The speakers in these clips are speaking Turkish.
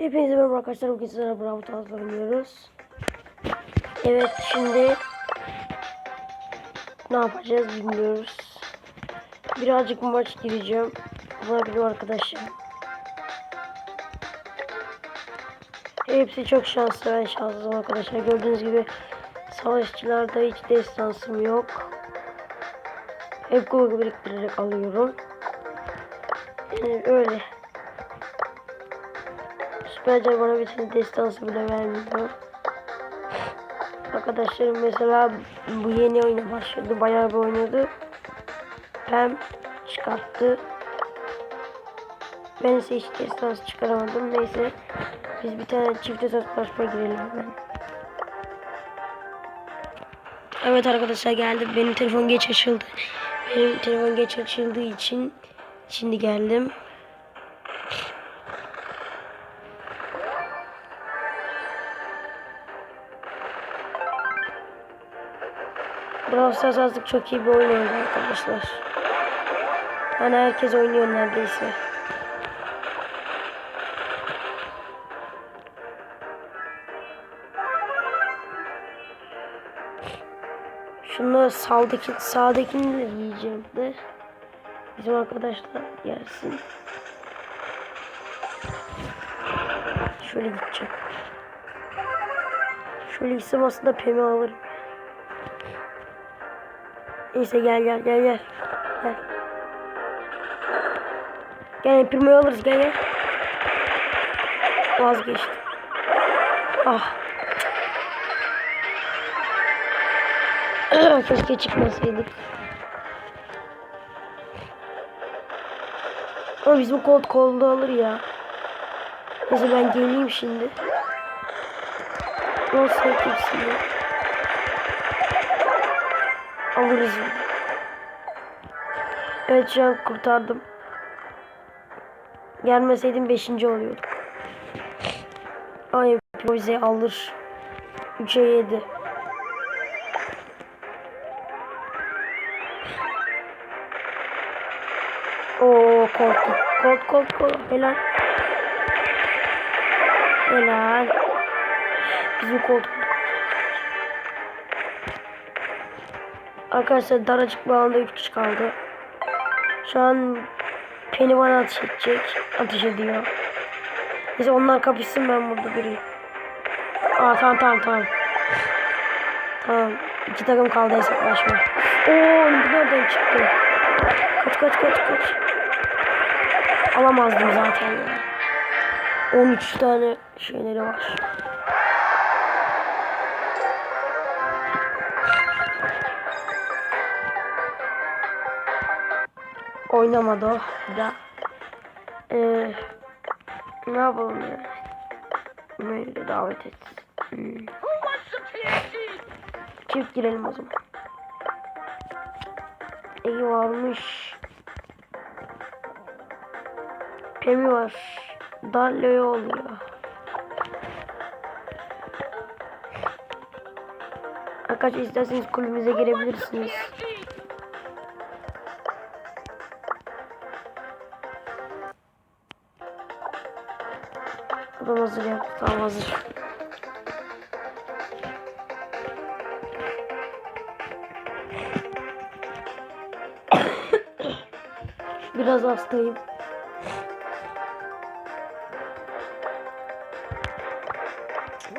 Hepinize merhaba arkadaşlar. Bugün sizlere Bravo Tazla. Evet şimdi ne yapacağız bilmiyoruz. Birazcık maç gireceğim. Buna benim arkadaşım. Hepsi çok şanslı. Ben şanssızım arkadaşlar. Gördüğünüz gibi savaşçılarda hiç destansım yok. Hep gol biriktirerek alıyorum. Yani öyle. Süpercer bana tane destansı bile vermiyor. Arkadaşlarım mesela bu yeni oyuna başladı. Bayağı bir oynadı. Hem çıkarttı. Ben ise hiç destansı çıkaramadım. Neyse. Biz bir tane çift hesaplaşma girelim hemen. Evet arkadaşlar geldim. Benim telefon geç açıldı. Benim telefon geç açıldığı için şimdi geldim. Brawl Stars artık çok iyi bir oyun oldu arkadaşlar. Hani herkes oynuyor neredeyse. Şunu sağdaki, sağdakini de yiyeceğim de. Bizim arkadaşlar yersin. Şöyle gideceğim. Şöyle gitsem aslında pemi alırım. Neyse gel gel gel gel. Gel. Gel primayı alırız gel gel. Vazgeçtim. Ah. Keşke çıkmasaydık. Ama bizim kod kolda alır ya. Neyse ben geleyim şimdi. Nasıl hepsini. Alırız. Evet şu an kurtardım. Gelmeseydim 5. oluyordum. Ay bize alır. 3'e 7. Oo korktu. Kort kort kort. Helal. Helal. Bizim kort. Arkadaşlar daracık bir alanda 3 kişi kaldı. Şu an Penny bana ateş edecek. Ateş ediyor. Neyse onlar kapışsın ben burada durayım. Aa tamam tamam tamam. Tamam. İki takım kaldı hesaplaşma. Oo bu nereden çıktı? Kaç kaç kaç kaç. Alamazdım zaten ya. 13 tane şeyleri var. Oynamadı o da. Ee, ne yapalım ya? Beni de davet et. Hmm. Çift girelim o zaman. İyi varmış. Pemi var. Dallo'ya oluyor. Arkadaşlar isterseniz kulübümüze girebilirsiniz. Adam hazır yaptı. Tamam hazır. Biraz hastayım.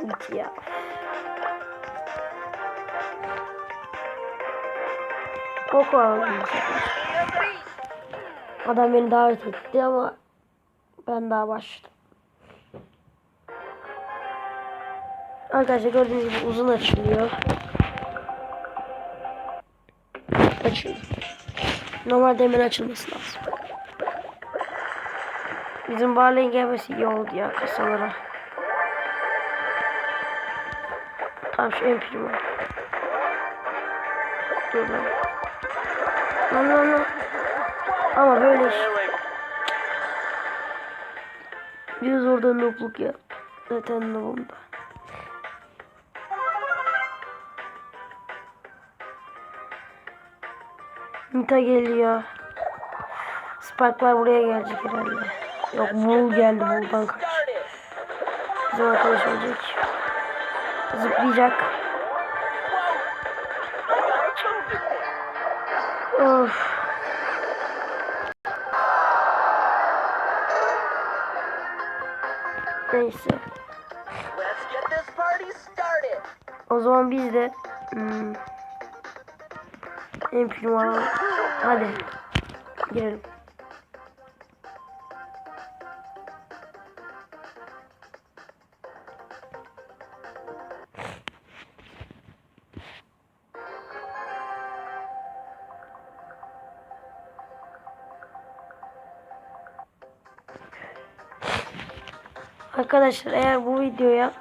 Git ya. Aldım. Adam beni davet etti ama ben daha başladım. Arkadaşlar gördüğünüz gibi uzun açılıyor. Açıldı. Normalde hemen açılması lazım. Bizim Barley'in gelmesi iyi oldu ya kasalara. Tamam şu empiri var. Dur lan. Lan lan lan. Ama böyle iş. Biraz orada noobluk ya. Zaten noobum da. Nita geliyor. Spike'lar buraya gelecek herhalde. Yok Bull geldi Bull'dan kaç. Bizim arkadaş olacak. Zıplayacak. Of. Neyse. O zaman biz de hmm, en prima hadi girelim. Arkadaşlar eğer bu videoya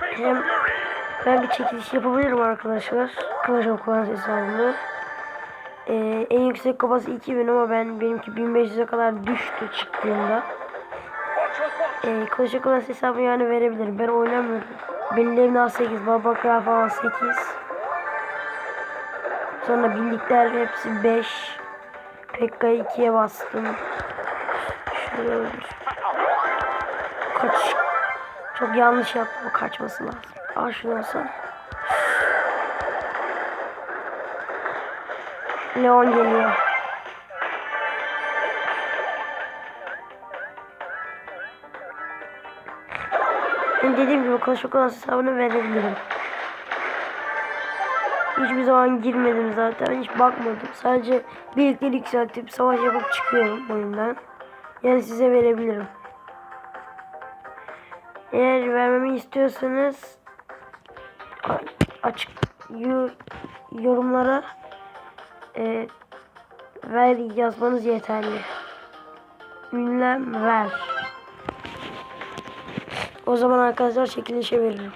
hem ben bir çekiliş yapabilirim arkadaşlar. Clash of Clans hesabımda. Ee, en yüksek kupası 2000 ama ben benimki 1500'e kadar düştü çıktığında. Ee, Clash of Clans hesabı yani verebilirim. Ben oynamıyorum. Benim evimde A8, Babakra falan 8. Sonra birlikler hepsi 5. Pekka'yı 2'ye bastım. Şöyle öldür. Kaç. Çok yanlış yaptım. Kaçması lazım. Al şunu alsana. Leon geliyor. Dediğim gibi Clash of Clans hesabını verebilirim. Hiçbir zaman girmedim zaten. Hiç bakmadım. Sadece birlikleri yükseltip savaş yapıp çıkıyorum oyundan. Yani size verebilirim. Eğer vermemi istiyorsanız açık yorumlara e, ver yazmanız yeterli. Ünlem ver. O zaman arkadaşlar çekilişe veririm.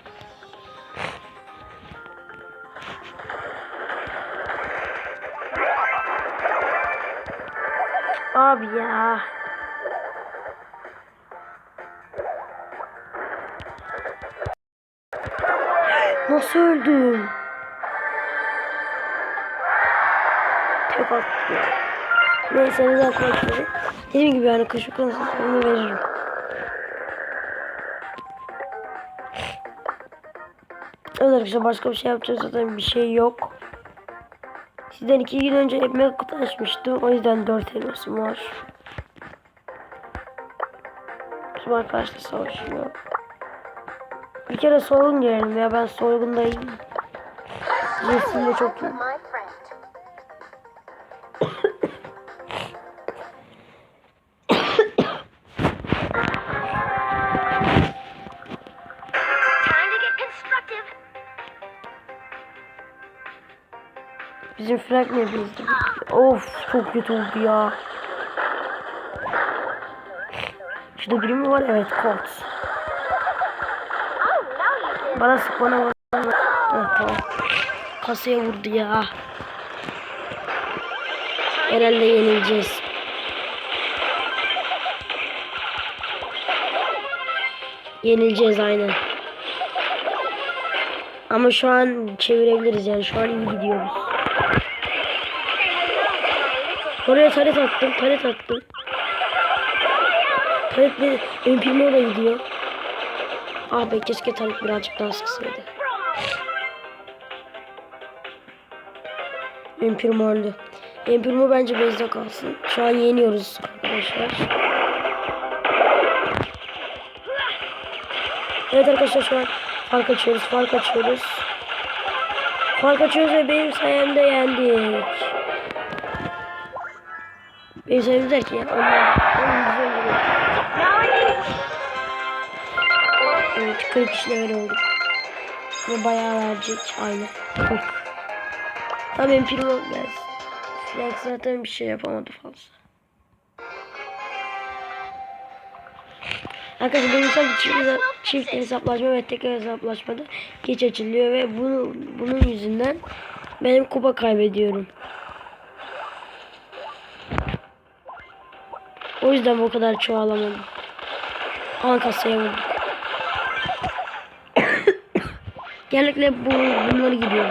Abi ya. Nasıl öldüm? Tek attı ya. Neyse neden korkmadı. Dediğim gibi yani kaşık nasıl onu veririm. Evet arkadaşlar başka bir şey yapacağız zaten bir şey yok. Sizden iki gün önce ekmek kutu. O yüzden dört elmasım var. Bizim arkadaşlar savaşıyor. Bir kere soygun girelim ya ben soygundayım. Cinsimde çok iyi. Bizim Frank ne bizdi? Of çok kötü oldu ya. Şurada biri mi var? Evet Colt. Bana sık bana vur. Evet tamam. Kasaya vurdu ya. Herhalde yenileceğiz. Yenileceğiz aynen. Ama şu an çevirebiliriz yani şu an iyi gidiyoruz. Oraya taret attım, taret attım. Taret Empirmo da gidiyor. Ah be keşke taret birazcık daha sıksaydı. Empirmo öldü. Empirmo bence bezde kalsın. Şu an yeniyoruz arkadaşlar. Evet arkadaşlar şu an fark açıyoruz, fark açıyoruz. Fark açıyoruz ve benim sayemde yendik. Benim sayemde derken onlar. Evet 40 kişi level olduk. Ve bayağı verecek. Of. Tamam benim primo gelsin. Flex zaten bir şey yapamadı fazla. Arkadaşlar benim sadece çift, çift hesaplaşma ve tek hesaplaşmada geç açılıyor ve bunu, bunun yüzünden benim kupa kaybediyorum. O yüzden bu kadar çoğalamadım. An kasaya vurduk. Genellikle bu, bunları gidiyor.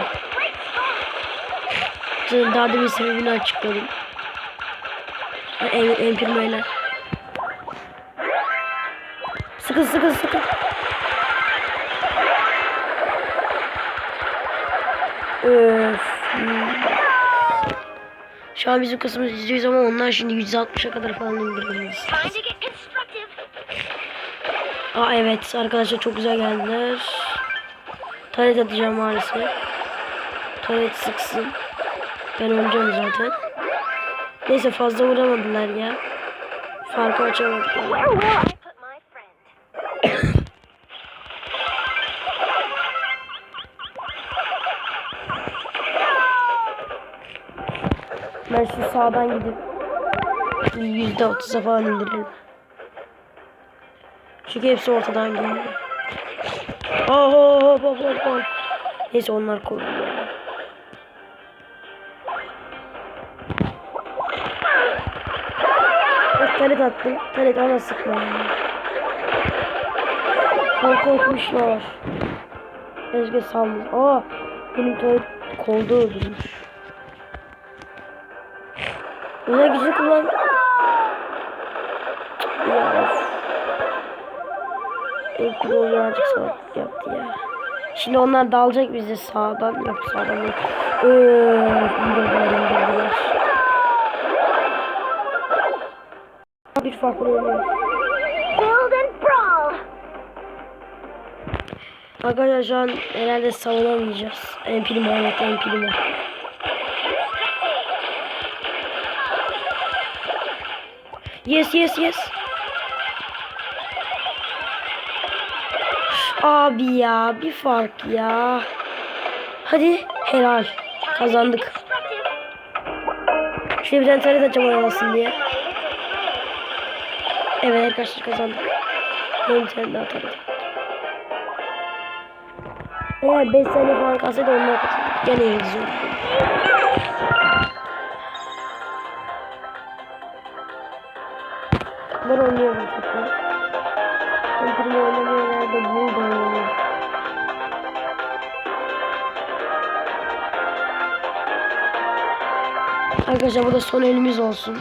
Daha da bir sebebini açıkladım. En, empirmeyle. Sıkın sıkın sıkın. Öf. Şu an bizim kısmımız izliyoruz ama onlar şimdi 160'a kadar falan constructive. Aa evet arkadaşlar çok güzel geldiler. Taret atacağım maalesef. Taret sıksın. Ben öleceğim zaten. Neyse fazla vuramadılar ya. Farkı friend? Ben şu sağdan gidip yüzde otuza falan indirelim. Çünkü hepsi ortadan geliyor. Oh, oh, oh, oh, oh. Neyse onlar koruyor. Evet, taret attım. Taret ana sıkma. Çok korkmuşlar. Özge salmış. Aa, benim taret kolda öldürmüş. Özel gücü kullan. Ya of. İlk kuru birazcık salaklık yaptı ya. Şimdi onlar dalacak bize sağdan. Yok sağdan değil. Öööö. indirdiler. Bir farklı oynuyor. Arkadaşlar şu an herhalde savunamayacağız. En primo evet en primo. Yes yes yes. Abi ya bir fark ya. Hadi helal. Kazandık. Şuraya bir tane taret açacağım oynamasın diye. Evet arkadaşlar kazandık. Benim bir tane daha taret. Eğer 5 saniye falan kalsaydı onlar kazandık. Gene oldu. Ben oynuyorum. Ben Arkadaşlar bu da son elimiz olsun.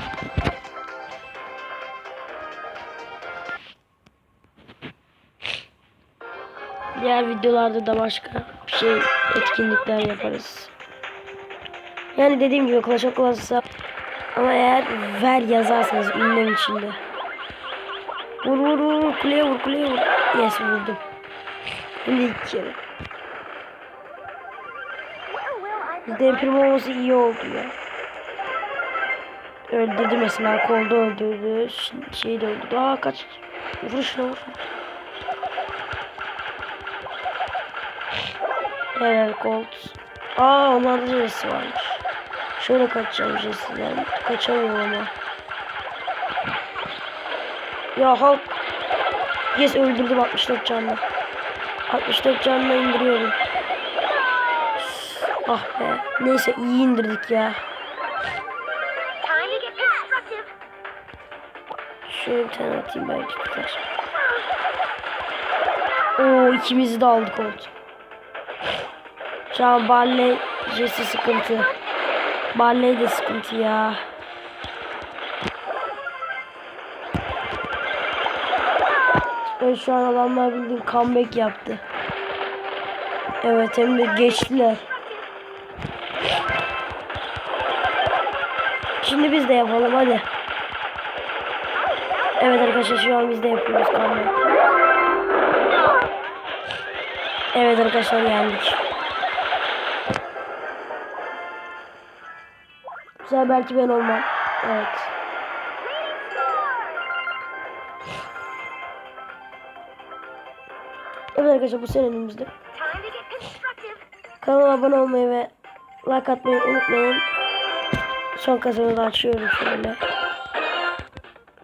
Diğer videolarda da başka bir şey etkinlikler yaparız. Yani dediğim gibi Clash of Clans'a ama eğer ver yazarsanız ünlem içinde. Vur vur vur kuleye vur kuleye vur. Yes vurdum. Şimdi iki kere. Prim olması iyi oldu ya. Öldürdü mesela kolda öldürdü. Şey de öldürdü. Aa kaç. Vur şuna vur. Helal Colt. Aa onlarda Jesse varmış. Şöyle kaçacağım Jesse'den. Kaçamıyorum ama. Ya halk. Yes öldürdüm 64 canla. 64 canla indiriyorum. Ah be. Neyse iyi indirdik ya. Şöyle bir tane atayım belki tutar. Oo ikimizi de aldık oldu. Şu an Barley Jesse sıkıntı. Barley de sıkıntı ya. Evet şu an adamlar bildiğin comeback yaptı. Evet hem de geçtiler. Şimdi biz de yapalım hadi. Evet arkadaşlar şu an biz de yapıyoruz comeback. Evet arkadaşlar yendik. Sefer belki ben olmam. Evet. Evet arkadaşlar bu sene constructive. Kanala abone olmayı ve like atmayı unutmayın. Son kazanı da açıyorum şöyle.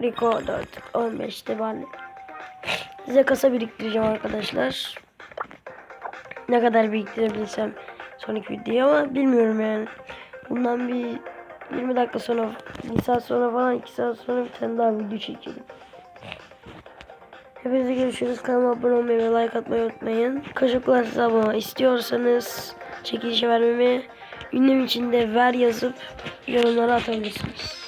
Record artık 15'te ben size kasa biriktireceğim arkadaşlar. Ne kadar biriktirebilirsem sonraki video ama bilmiyorum yani. Bundan bir 20 dakika sonra, 1 saat sonra falan 2 saat sonra bir tane daha video çekelim. Hepinize görüşürüz. Kanalıma abone olmayı ve like atmayı unutmayın. Kaşıklar size abone istiyorsanız çekilişe vermemi ünlem içinde ver yazıp yorumlara atabilirsiniz.